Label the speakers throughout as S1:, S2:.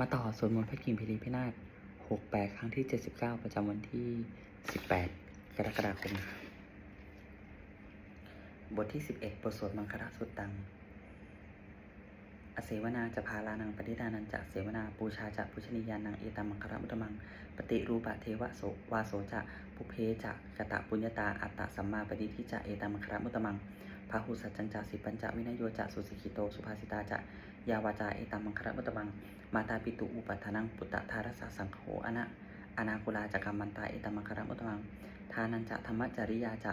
S1: มาต่อสวดมนต์พระกิ่งพิรีพินาศหกแปดครั้งที่เจ็ดสิบเก้าประจำวันที่สิบแปดกรกฎาคมครับทที่สิบเอ็ดบทสวดมังคลสุดตัง อเสวนาจะพาลานังปฏิดานันจะเสวนาปูชาจะพุชนียานังเอตัมมังคารมุตมัง ปฏิรูปะเทวะโสวาโสจะปุเพจะกตะปุญญาตาอัตตะสัมมาปฏิทิจะเอตัมมังคารมุตมัง พาหุสัจจังจะสิปัญจวินโยจะสุสิกิโต สุภาสิตาจะยาวาจาเอตัมมังคารมุตตมัง มาตาปิตุอุปัฏฐานังปุตตะทารสะสังโฆอนะอนาคุลาจักรรมันตาเอตัมมังคารมุตตมัง ทานันจะธรรมจริยาจะ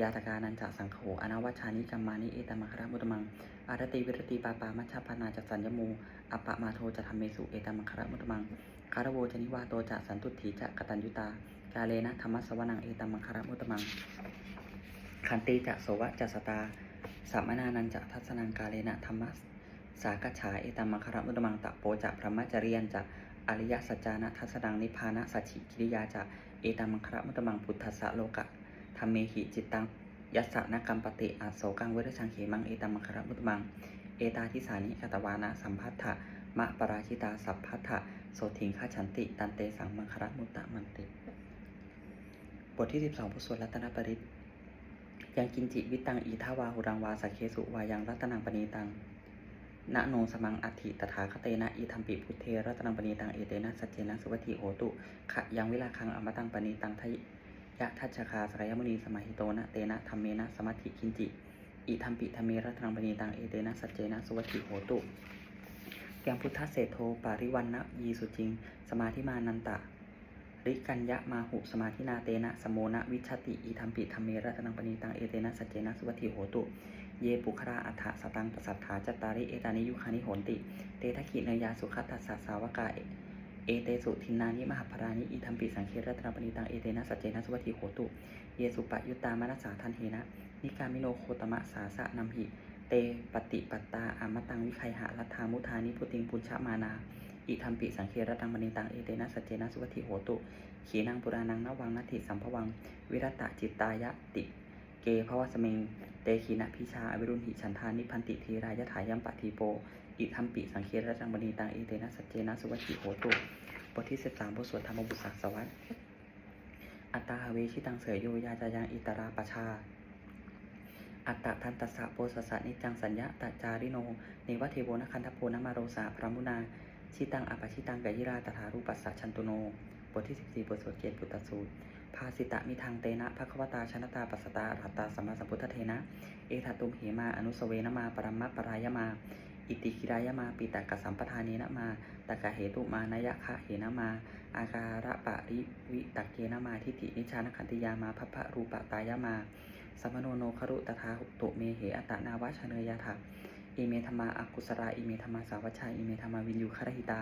S1: ยาตกานันจะสังโฆอนาวัชานิกัมมานิเอตัมมังคารมุตตมัง อารติวิรติปาปามัชฌปานาจัสัญญโมอัปะมาโทจะทำเมสุเอตัมมังคารมุตตมังคารโวจนิวาโตจะสันตุถีจะกตัญยุตากาเลนะธรรมสวนังเอตัมมังคารมุตตมัง ขันติจะโสวะจะสตาสัมมนานันจะทัศนังกาเลนะธรรมสากฉาเอตัมมังคารมุตมังตะโปจะพระมัจริยันจะอริยสัจจานะทัศนังนิพานะสัจฉิกิริยาจะเอตัมมังคารมุตมังพุทธัสะโลกะธรรมเมหิจิตตังยัสสะนกรรมปติอโศกังเวรชังเขมังเอตัมมังคารมุตมังเอตาทิสานิกตวานาสัมพัทธะมะปราชิตาสัพพัทธะโสถิงฆาฉันติตันเตสังมังคารมุตตะมันติบทที่ 12บทสวดรัตนปริต ยังกินจิวิตังอีทาวาหุรังวาสัเคสุวายังรัตนังปณีตังนะโนสมังอัติตถาคเตนะอีธรรมปิพุทเทรัตนังปณีตังเอเตนะสัจเจนะสุวัติโหตุขะยังวิลาคังอมตังปณีตังทยยะทัชคาสกยมุนีสมาหิโตนะเตนะธรรมเมนะสมัติคินจิอิทัมปิธรรมเมรัตนังปณีตังเอเตนะสัจเจนะสุวัติโหตุแกงพุทธเศรษโทปาริวันนะยีสุจิง สมาธิมานันตะ ริกัญญะมาหุสมาธินาเตนะสมโมนะวิชติอิทัมปิธรรมเมรัตนังปณีตังเอเตนะสัจเจนะสุวัติโหตุ เยปุคราอัฏฐสตังปสัทธาจตาริเอตานิยุคานิโหนติ เตทะขิเนยาสุขัตตัสสะสาวกาเอเตสุทินนานิมหาภรานิอิทัมปิสังเครัตนปณีตังเอเตนะสัจเจนะสุวัติโหตุ เยสุปยุตตามนัสสาทันเทนะนิกามิโนโคตมะสาสะนัมหิเตปฏิปัตตาอามตังวิไคหะรัฐามุทานิพุติงปุญชมานา อิทัมปิสังเครตังมณีตังเอเตนะสัจเจนะสุวัติโหตุ ขีนังปุรานังนวังนัตถิสัมภวัง วิรัตจิตตายะติ เกภวสเมง เตขีนะพิชาอวิรุณหิฉันทานิพันติทีรายะถายัมปะทีโป อิทัมปิสังเครตังมณีตังเอเตนะสัจเจนะสุวัติโหตุ บทที่สิบสามบทสวดธรรมบุตรศักดิ์สวัสดิ์อัตตาเวชิตังเสยโยยาจายังอิตราปชาอัตตะทันตสสะโปสสะนิจจังสัญญาตจาริโนเนวเทโวนะคันทโพนมาโรสาพระมุนา ชิตังอปชิตังกยิราตถารูปัสสะชันตุโน บทที่ 14 บทสวดเกียรติปุตตสูตร ภาสิตะมิทังเตนะภควตาชนตาปัสตาอัตตาสัมมาสัมพุทธเทนะ เอทัตุมเหมา อนุสเวนมา ปรมมะปรายมา อิติกิรายมา ปิตะกสัมปทานีนะมาตกะเหตุมานยะคะเหนะมา อาการะปะริวิตักเกนะมาทิฏินิชานขันติยามาพัพะรูปะตายมาสัมโนโนครุตถาตุเมเหอตตนาวชเนยถา อิเมธรรมาอากุสราอิเมธรรมาสาวัชชาอิเมธรรมาวินยูคารหิตา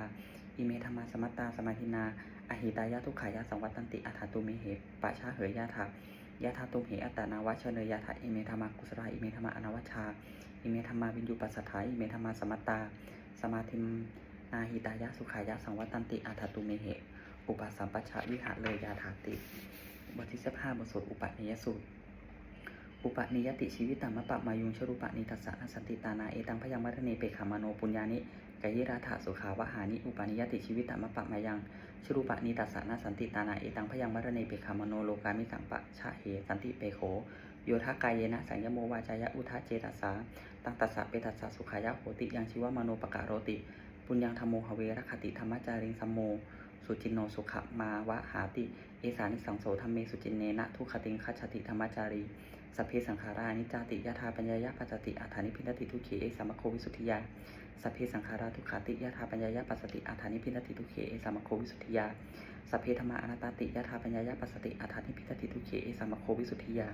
S1: อิเมธรรมาสมัตตาสมาธินาอหิตายะทุกขายะสังวัตตันติอัฏฐตุเมเหปะชาเหยยะถายะธาตุมเหอัตนาวชเนยถาอิเมธรรมากุสราอิเมธรรมาอนาวัชชาอิเมธรรมาวินยูปัสสัทธาอิเมธรรมาสมัตตา สมาธินาหิตายะสุขายะสังวัตตันติอัฏฐตุเมเหอุปสัมปชาวิหารเลยยาถาติบทที่สิบห้าบทสวดอุปนิยสูตร อุปนิยติชีวิตตามะปะมายุงชรูปะนิทัสสะนสันติตานาเอตังพยังมัทเนเปขามโนปุญญานิกายิราถาสุขาวหานิอุปนิยติชีวิตตามะปะมายังชรูปะนิทัสสะนสันติตานาเอตังพยังมัทเนเปขามโนโลกามิสังปะชะเหสันติเปโขโยทากายเยนะสัญญโมวาจายะอุทะเจตัสสาตังตัสสะเปตัสสะสุขายะโหติยังชีวมโนปกะโรติปุญญังธรรมโมหเวรคติธรรมจาริงสัมโมสุจินโนสุขมาวะหาติ เอสานิสังโสธรรมเมสุจินเนนะทุขติงคัจฉติธรรมจารี สัพเพสังขารานิจจติยะธาปัญญายะปัจติอัฏฐานิพินติทุกขีเอสามโควิสุทธิยาสัพเพสังขาราทุขาติยะธาปัญญายะปัจจติอัฏฐานิพินติทุกขีเอสามโควิสุทธิยาสัพเพธรรมาอนัตติยะธาปัญญายะปัจจติอัฏฐานิพินติทุกขีเอสามโควิสุทธิยา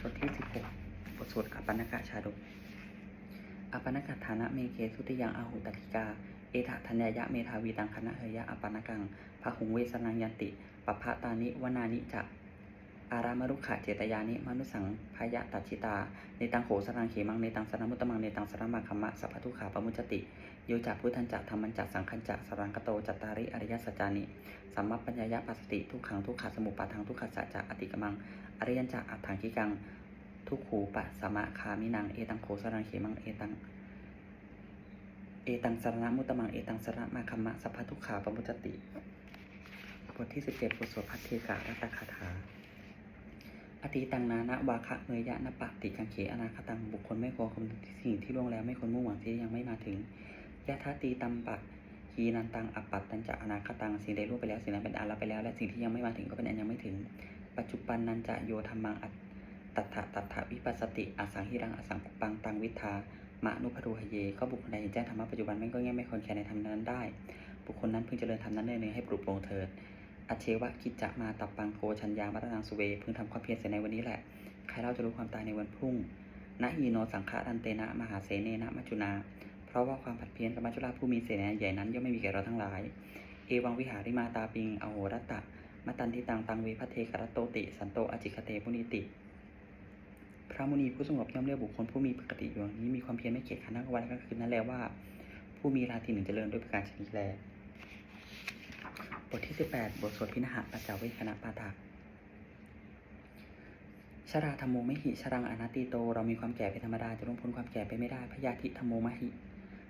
S1: บทที่สิบหกบทสวดกัปปนกะชาดกอปนกะฐานะเมเกสุติยังอาหุตติกาเอถะธัญญายะเมธาวีตังคณะเฮยะอปานกังพหุงเวสนังยันติปปภะตานิวนานิจะ อารามรุขะเจตยานิมนุสังพยะตัชิตาในตังโขสรังเขมังในตังสนามุตตมังในตังสนามังคัมมะสัพพทุขาปมุจติ โยจักพุทธันจักธรรมันจักสังคันจักสรังกโตจัตตาริอริยสัจจานิสัมมัปปัญญายะปัสสติ ทุกขังทุกขะสมุปปาทังทุกขะสัจจะอติกมัง อริยันจักอัตถังกิกัง ทุกขูปะสมะคามินัง เอตังโขสรังเขมัง เอตังเอตังสรณะมุตตมัง เอตังสระมาคัมมะสัพพทุขาปมุจติ บทที่สิบเจ็ดบทสวดพัทเทกะรัตตคาถา อติตังนานะวาคะเมยยะนปะติกังเขอนาคตังบุคคลไม่ควรคำนึงสิ่งที่ล่วงแล้วไม่ควรมุ่งหวังที่ยังไม่มาถึงยะทาตีตัมปะฮีนันตังอัปปัตตัญจะอนาคตังสิ่งใดล่วงไปแล้วสิ่งนั้นเป็นอาลับไปแล้ว และสิ่งที่ยังไม่มาถึงก็เป็นอันยังไม่ถึง ปัจจุบันนันจะโยธรรมังอัตตัทะตัทะวิปัสสติอสังหิรังอสังปังตังวิทามะนุพรูหเย ก็บุคคลใดเห็นแจ้งธรรมะปัจจุบันไม่ก็แง่ไม่ควรแคร์ในธรรมนั้นได้ บุคคลนั้นพึงเจริญธรรมนั้นเนื่อยให้ปลุกโปรงเถิด อเชวะคิจจะมาตับปังโกชัญญาวัฒนังสุเวพึงทำความเพียรเสียในวันนี้แหละ ใครเล่าจะรู้ความตายในวันพรุ่งนะฮีโนสังฆรันเตนะ มหาเสเนนะมัจจุนา เพราะว่าความผัดเพี้ยนกับมัจจุราชผู้มีเสนาใหญ่นั้นย่อมไม่มีแก่เราทั้งหลาย เอวังวิหาริมาตาปิงอโหรตตะมตันทิตังตังเวพเทกรตโตติ สันโตอจิคเตมุนิติ พระมุนีผู้สงบย่อมเรียกบุคคลผู้มีปกติอยู่อย่างนี้มีความเพียรไม่เกียจขันทั้งวันกลางคืนนั้นแลว่า ผู้มีราตรีหนึ่งเจริญด้วยประการชนิดแล บทที่ 18 บทสวดพินหะปัจจาเวคณะปาฐะชราธรรมโมไมหิชรังอนัตติโต เรามีความแก่เป็นธรรมดาจะล่วงพ้นความแก่ไปไม่ได้ พยาธิธรรมโมมหิ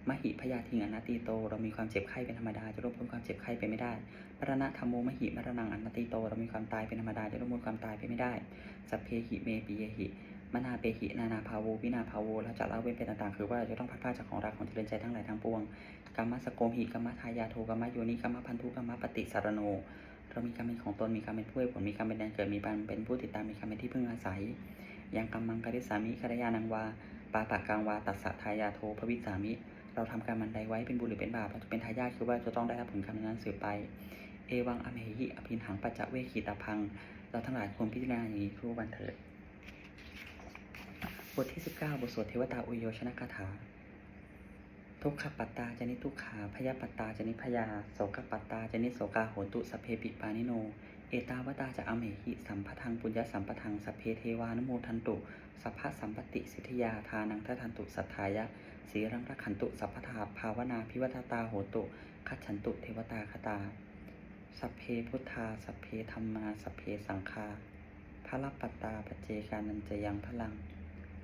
S1: มหิพยาธิงอนัตติโต เรามีความเจ็บไข้เป็นธรรมดาจะล่วงพ้นความเจ็บไข้ไปไม่ได้ มรณะธรรมโมมหิมรณังอนัตติโต เรามีความตายเป็นธรรมดาจะล่วงพ้นความตายไปไม่ได้สัพเพหิเมปิเยหิ มนาเปหินานาภาโววินาภาโวเราจะละเว้นเป็นต่างๆ คือว่าจะต้องพัดพลาจากของรักของเจริญใจทั้งหลายทั้งปวงกรรมสโกมหิกรรมทายาโทกรรมโยนิกรรมพันธุกรรมปฏิสารโน เรามีกรรมเป็นของตนมีกรรมเป็นผู้ให้ผลมีกรรมเป็นแดนเกิดมีกรรมเป็นผู้ติดตามมีกรรมเป็นที่พึ่งอาศัยยังกรรมังกริสามิคารยานังวาปาปะกังวาตัสสะทายาโทภวิสามิ เราทำกรรมมันใดไว้เป็นบุญหรือเป็นบาปเราจะเป็นทายาทคือว่าจะต้องได้รับผลกรรมนั้นสืบไป เอวังอเมหิอภินหังปัจจเวคีตาพัง เราทั้งหลายควรพิจารณาอย่างนี้ทุกวันเถิด บทที่ 19 บทสวดเทวตาอุโยชนคาถา ทุกขปัตตาจนิทุกขาพยาปัตตาจนิพยาโสกปัตตาจนิโสกาโหตุสเพปิปานิโน เอตาวตาจะอเมหิสัมปทังปุญญสัมปทังสเพเทวานโมทันตุสัพพะสัมปติสิทธิยาทานังทัทันตุสัทธายะสีรังรักขันตุสัพพทาภาวนาพิวัตตาโหตุคัจฉันตุเทวตาคตาสัพเพพุทธาสัพเพธรรมาสัพเพสังฆาพระลัปตตาปเจกานันจะยังพลัง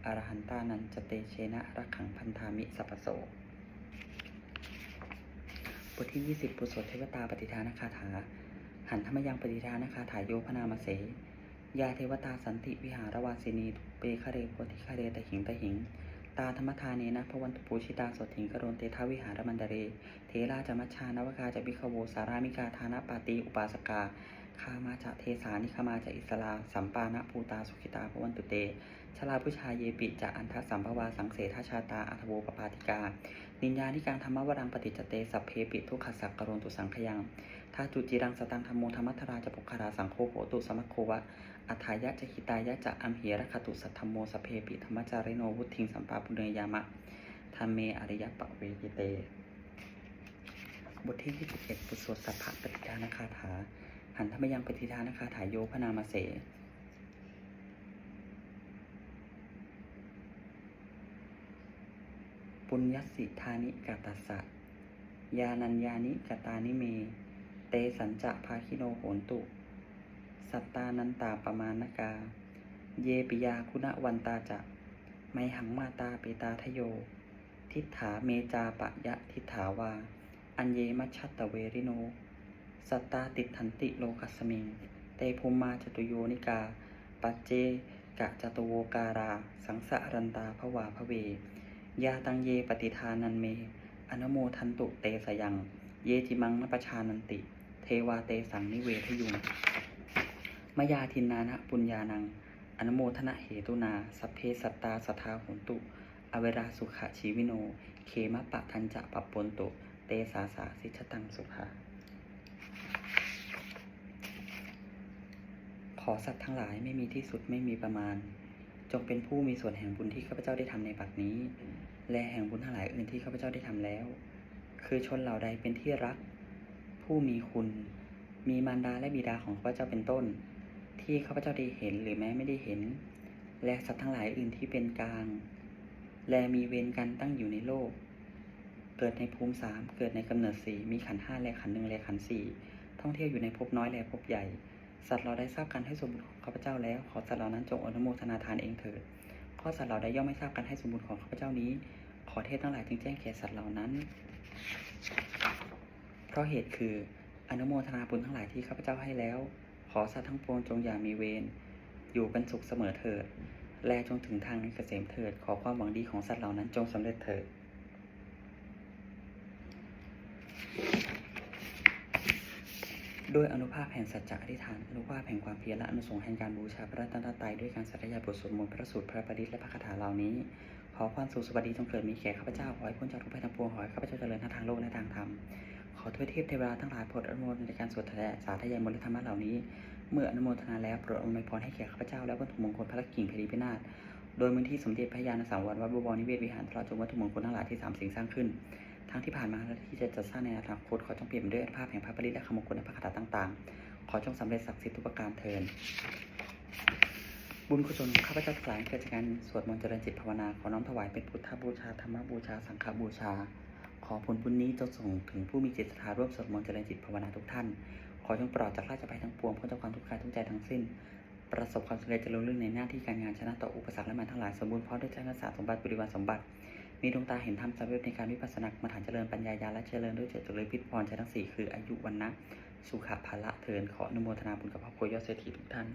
S1: อรหันตานันจเตเชนะรักขังพันธามิสัพโสบทที่ 20 ปุโสเทวตาปฏิทานคาถา หันธรรมยังปฏิทานคาถาโยพนามเสยาเทวตาสันติวิหารวาสินี เปคะเรโพธิคะเรตหิงตหิง ตาธรรมทาเนนะพระวันตุปูชิตาสดถิงกโรนเตทาวิหารมันเดเร เทราจมัชชานวกาจะวิคโวสารามิกาทานะปาติอุปาสกาคามาจะเทสานิคามาจะอิสลาสัมปานะภูตาสุขิตาพระวันตุเต ชลาพุชายเยปิจะอันทสัมภวาสังเสทชาตาอัทโวปปาติกา นิญญานิการธรรมวรังปฏิจเตสัพเพปิทุกขสักกโรนตุสังขยังทาจุจิรังสตังธรรมโมธรรมัทราจะปุคาราสังโฆโหตุสมัคโควะ อัฏฐายะจะหิตายะจะอัมเหระคตุสัทธรรมโมสเพปิธรรมจาริโนวุทิงสัมปาปุเนยามะธรรมเมอริยปะเวทิเต บทที่ 21ปุสวดสัพพะปฏิทานคาถา หันธรรมยังปฏิทานคาถาโยพนามาเสปุญญสิทานิกาตัสสะยานัญญานิกตานิเม เตสัญจะภาคิโนโหนตุ สัตตานันตาปมาณกา เยปิยาคุณวันตาจะ ไมหังมาตาเปตาทโย ทิฏฐาเมจาปะยะทิฏฐาวา อัญเยมัชชตตเวริโน สัตตาติดทันติโลกัสมิงเตภูมมาจตุโยนิกา ปัจเจกะจตุโวการา สังสะรันตาภวาภเว ยาตังเยปฏิทานันเม อนโมทันตุเตสยัง เยจิมังนปชานันติ เทวาเตสังนิเวทยุง มยาทินนานะปุญญานัง อนโมทนะเหตุนา สัพเพสัตตาสทาโหนตุ อเวราสุขะชีวิโนเขมะปะทันจะปัปนตุ เตสาสาสิชตังสุขะขอสัตว์ทั้งหลายไม่มีที่สุดไม่มีประมาณ จงเป็นผู้มีส่วนแห่งบุญที่ข้าพเจ้าได้ทำในบัดนี้ และแห่งบุญทั้งหลายอื่นที่ข้าพเจ้าได้ทำแล้ว คือชนเหล่าใดเป็นที่รัก ผู้มีคุณ มีมารดาและบิดาของข้าพเจ้าเป็นต้น ที่ข้าพเจ้าได้เห็นหรือแม้ไม่ได้เห็น และสัตว์ทั้งหลายอื่นที่เป็นกลาง และมีเวรกันตั้งอยู่ในโลก เกิดในภูมิสามเกิดในกำเนิดสี่มีขันห้าและขันหนึ่งและขันสี่ท่องเที่ยวอยู่ในภพน้อยและภพใหญ่ สัตว์เราได้ทราบกันให้สมบูรณ์ของข้าพเจ้าแล้ว ขอสัตว์เหล่านั้นจงอนุโมทนาทานเองเถิดข้อสัตว์เราได้ย่อมไม่ทราบกันให้สมบูรณ์ของข้าพเจ้านี้ ขอเทพทั้งหลายจึงแจ้งแก่สัตว์เหล่านั้น เพราะเหตุคืออนุโมทนาบุญทั้งหลายที่ข้าพเจ้าให้แล้ว อสัตว์ทั้งปวงจงอย่ามีเวร อยู่เป็นสุขเสมอเถิด และจงถึงทางในเกษมเถิด ขอความหวังดีของสัตว์เหล่านั้นจงสำเร็จเถิด ด้วยอนุภาพแห่งสัจจะอธิษฐาน อนุภาพแห่งความเพียรและอนุสงส์แห่งการบูชาพระรัตนตรัยด้วยการสัตยาบทสวดมนต์พระสูตรพระปริตและพระคาถาเหล่านี้ ขอความสุขสวัสดีจงเกิดมีแก่ข้าพเจ้า ขอให้พ้นจากทุกภัยทั้งปวง ขอให้ข้าพเจ้าเจริญทั้งทางโลกและทางธรรม ขอทวยเทพเทวดาทั้งหลายโปรดอนุโมทนาในการสวดแผ่สาธยายมนต์ธรรมะเหล่านี้ เมื่ออนุโมทนาแล้วโปรดอำนวยพรให้แก่ข้าพเจ้าและวัตถุมงคลพระกิ่งเพรีพินาศโดยมูลที่สมเด็จพระญาณสังวรวัดบวรนิเวศวิหารตลอดจนวัตถุมงคลทั้งหลายที่สามสิ่งสร้างขึ้น ทั้งที่ผ่านมาและที่จะจัดสร้างในอนาคตขอจงเปลี่ยนด้วยภาพแห่งพระปริและคำมงคลและพระคาถาต่างๆ ขอจงสำเร็จศักดิ์สิทธิ์ทุกประการเทินบุญกุศลข้าพเจ้าทั้งหลายเกิดจากการสวดมนต์เจริญจิตภาวนาขอน้อมถวายเป็นพุทธบูชาธรรมบูชาสังฆบูชา ขอผลบุญนี้จงส่งถึงผู้มีจิตศรัทธาร่วมสวดมนต์เจริญจิตภาวนาทุกท่าน ขอจงปลอดจากราชภัยทั้งปวงพ้นจากความทุกข์กายทุกใจทั้งสิ้น ประสบความสำเร็จเจริญรุ่งเรืองในหน้าที่การงานชนะต่ออุปสรรคและมารทั้งหลายสมบูรณ์พร้อมด้วยใจนักษาสมบัติบริวารสมบัติ มีดวงตาเห็นธรรมสำเร็จในการวิปัสสนากรรมฐานเจริญปัญญาญาและเจริญด้วยเจตจริญพิพรใจทั้งสี่คืออายุวันนะสุขภาละเทินขออนุโมทนาบุญกับครอบครัวยอดเศรษฐีทุกท่าน